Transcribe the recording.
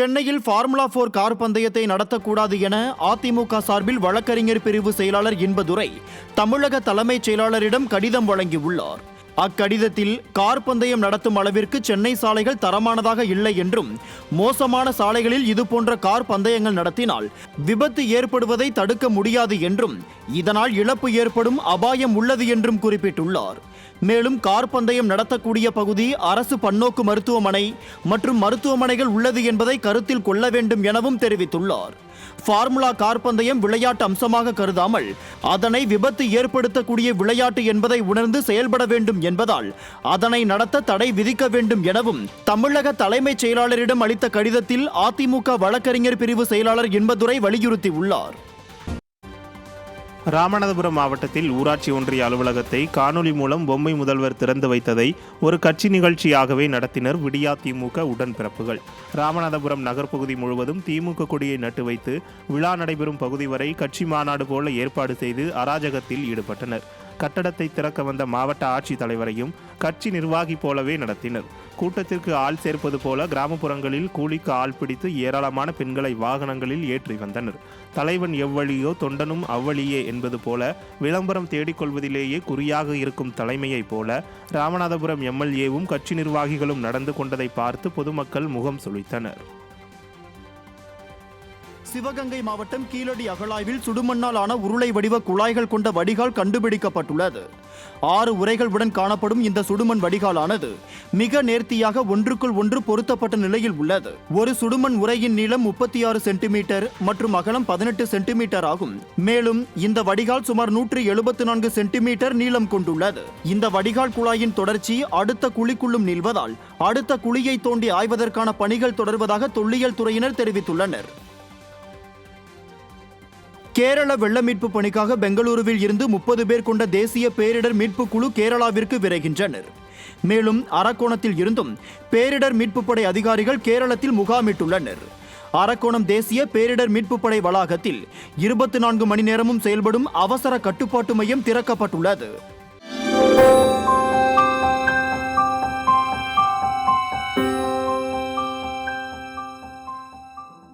சென்னையில் ஃபார்முலா போர் கார் பந்தயத்தை நடத்தக்கூடாது என அதிமுக சார்பில் வழக்கறிஞர் பிரிவு செயலாளர் இன்பதுரை தமிழக தலைமைச் செயலாளரிடம் கடிதம் வழங்கியுள்ளார். அக்கடிதத்தில் கார் பந்தயம் நடத்தும் அளவிற்கு சென்னை சாலைகள் தரமானதாக இல்லை என்றும் மோசமான சாலைகளில் இதுபோன்ற கார் பந்தயங்கள் நடத்தினால் விபத்து ஏற்படுவதை தடுக்க முடியாது என்றும் இதனால் இழப்பு ஏற்படும் அபாயம் உள்ளது என்றும் குறிப்பிட்டுள்ளார். மேலும் கார் பந்தயம் நடத்தக்கூடிய பகுதி அரசு பன்னோக்கு மருத்துவமனை மற்றும் மருத்துவமனைகள் உள்ளது என்பதை கருத்தில் கொள்ள வேண்டும் எனவும் தெரிவித்துள்ளார். ஃபார்முலா கார் பந்தயம் விளையாட்டு அம்சமாக கருதாமல் அதனை விபத்து ஏற்படுத்தக்கூடிய விளையாட்டு என்பதை உணர்ந்து செயல்பட வேண்டும் என்பதால் அதனை நடத்த தடை விதிக்க வேண்டும் எனவும் தமிழக தலைமைச் செயலாளரிடம் அளித்த கடிதத்தில் அதிமுக வழக்கறிஞர் பிரிவு செயலாளர் இன்பதுரை வலியுறுத்தியுள்ளார். ராமநாதபுரம் மாவட்டத்தில் ஊராட்சி ஒன்றிய அலுவலகத்தை காணொலி மூலம் பொம்மை முதல்வர் திறந்து வைத்ததை ஒரு கட்சி நிகழ்ச்சியாகவே நடத்தினர் விடியா திமுக உடன்பிறப்புகள். ராமநாதபுரம் நகர்ப்பகுதி முழுவதும் திமுக கொடியை நட்டு வைத்து விழா நடைபெறும் பகுதி வரை கட்சி மாநாடு போல ஏற்பாடு செய்து அராஜகத்தில் ஈடுபட்டனர். கட்டடத்தை திறக்க வந்த மாவட்ட ஆட்சித்தலைவரையும் கட்சி நிர்வாகி போலவே நடத்தினர். கூட்டத்திற்கு ஆள் சேர்ப்பது போல கிராமப்புறங்களில் கூலிக்கு ஆள் பிடித்து ஏராளமான பெண்களை வாகனங்களில் ஏற்றி வந்தனர். தலைவன் எவ்வழியோ தொண்டனும் அவ்வழியே என்பது போல விளம்பரம் தேடிக்கொள்வதிலேயே குறியாக இருக்கும் தலைமையைப் போல ராமநாதபுரம் எம்எல்ஏவும் கட்சி நிர்வாகிகளும் நடந்து கொண்டதை பார்த்து பொதுமக்கள் முகம் சுழித்தனர். சிவகங்கை மாவட்டம் கீழடி அகழாய்வில் சுடுமண்ணால் ஆன உருளை வடிவ குழாய்கள் கொண்ட வடிகால் கண்டுபிடிக்கப்பட்டுள்ளது. ஆறு உரைகளுடன் காணப்படும் இந்த சுடுமண் வடிகாலானது மிக நேர்த்தியாக ஒன்றுக்குள் ஒன்று பொருத்தப்பட்ட நிலையில் உள்ளது. ஒரு சுடுமண் உரையின் நீளம் முப்பத்தி ஆறு சென்டிமீட்டர் மற்றும் அகலம் பதினெட்டு சென்டிமீட்டர் ஆகும். மேலும் இந்த வடிகால் சுமார் நூற்றி எழுபத்தி நான்கு சென்டிமீட்டர் நீளம் கொண்டுள்ளது. இந்த வடிகால் குழாயின் தொடர்ச்சி அடுத்த குழிக்குள்ளும் நில்வதால் அடுத்த குழியை தோண்டி ஆய்வதற்கான பணிகள் தொடர்வதாக தொல்லியல் துறையினர் தெரிவித்துள்ளனர். கேரள வெள்ள மீட்பு பணிக்காக பெங்களூருவில் இருந்து முப்பது பேர் கொண்ட தேசிய பேரிடர் மீட்பு குழு கேரளாவிற்கு விரைகின்றனர். மேலும் அரக்கோணத்தில் இருந்தும் பேரிடர் மீட்பு படை அதிகாரிகள் கேரளத்தில் முகாமிட்டுள்ளனர். அரக்கோணம் தேசிய பேரிடர் மீட்பு படை வளாகத்தில் இருபத்தி நான்கு மணி நேரமும் செயல்படும் அவசர கட்டுப்பாட்டு மையம் திறக்கப்பட்டுள்ளது.